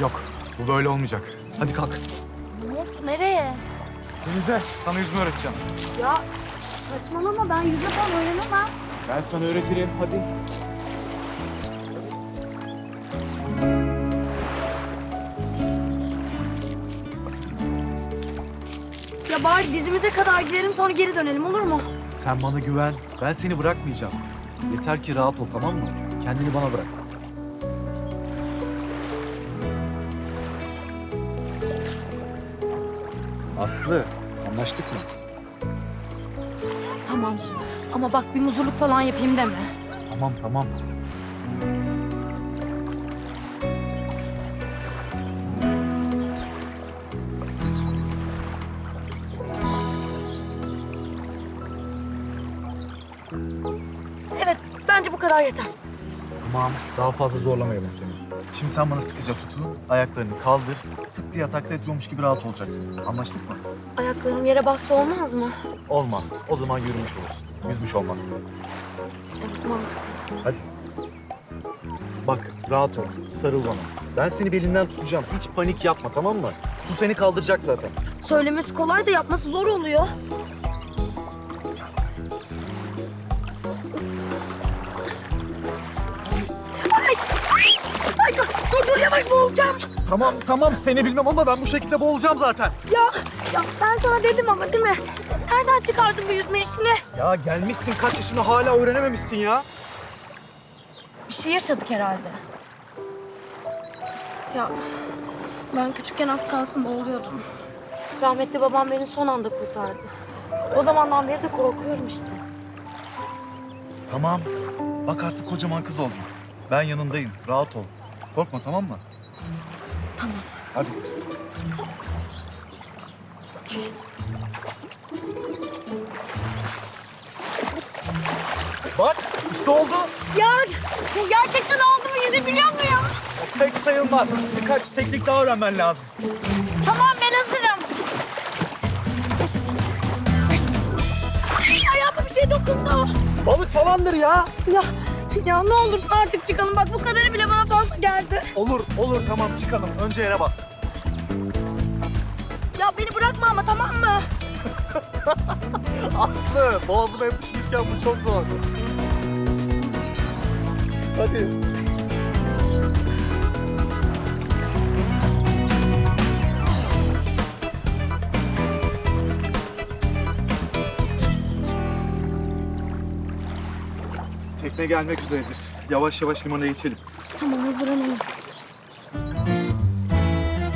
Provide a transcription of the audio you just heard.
Yok, bu böyle olmayacak. Hadi kalk. Ne oldu? Nereye? Denize, sana yüzme öğreteceğim. Ya saçmalama ben yüzme falan öğrenemem. Ben sana öğretirim, hadi. Ya bari dizimize kadar gidelim sonra geri dönelim olur mu? Sen bana güven. Ben seni bırakmayacağım. Yeter ki rahat ol tamam mı? Kendini bana bırak. Aslı, anlaştık mı? Tamam. Ama bak bir muzurluk falan yapayım deme. Tamam tamam. Kadar yeter. Tamam. Daha fazla zorlamayalım seni. Şimdi sen bana sıkıca tutun, ayaklarını kaldır. Tıpkı yatakta yatıyormuş gibi rahat olacaksın. Anlaştık mı? Ayaklarım yere bassa olmaz mı? Olmaz. O zaman yürümüş olursun. Yüzmüş olmazsın. Evet mantıklı. Hadi. Bak rahat ol. Sarıl bana. Ben seni belinden tutacağım. Hiç panik yapma tamam mı? Su seni kaldıracak zaten. Söylemesi kolay da yapması zor oluyor. Tamam tamam seni bilmem ama ben bu şekilde boğulacağım zaten. Ya, ya ben sana dedim ama değil mi? Nereden çıkardın bu yüzme işini? Ya gelmişsin kaç yaşına hala öğrenememişsin ya. Bir şey yaşadık herhalde. Ya ben küçükken az kalsın boğuluyordum. Rahmetli babam beni son anda kurtardı. O zamandan beri de korkuyorum işte. Tamam. Bak artık kocaman kız oldun. Ben yanındayım. Rahat ol. Korkma tamam mı? Tamam. Hadi. Bak işte oldu. Ya bu gerçekten oldu mu yüzebiliyor muyum? Pek sayılmaz. Birkaç teknik daha öğrenmen lazım. Tamam ben hazırım. Ay, ayağıma bir şey dokundu. Balık falandır ya. Ya, ya ne olur artık çıkalım. Bak bu kadarı bile bana fazla geldi. Olur, olur tamam çıkalım. Önce yere bas. Ya beni bırakma ama tamam mı? Aslı, boğazıma yapışmışken bu çok zor. Hadi. Gelmek üzeredir. Yavaş yavaş limana geçelim. Tamam hazırlanalım.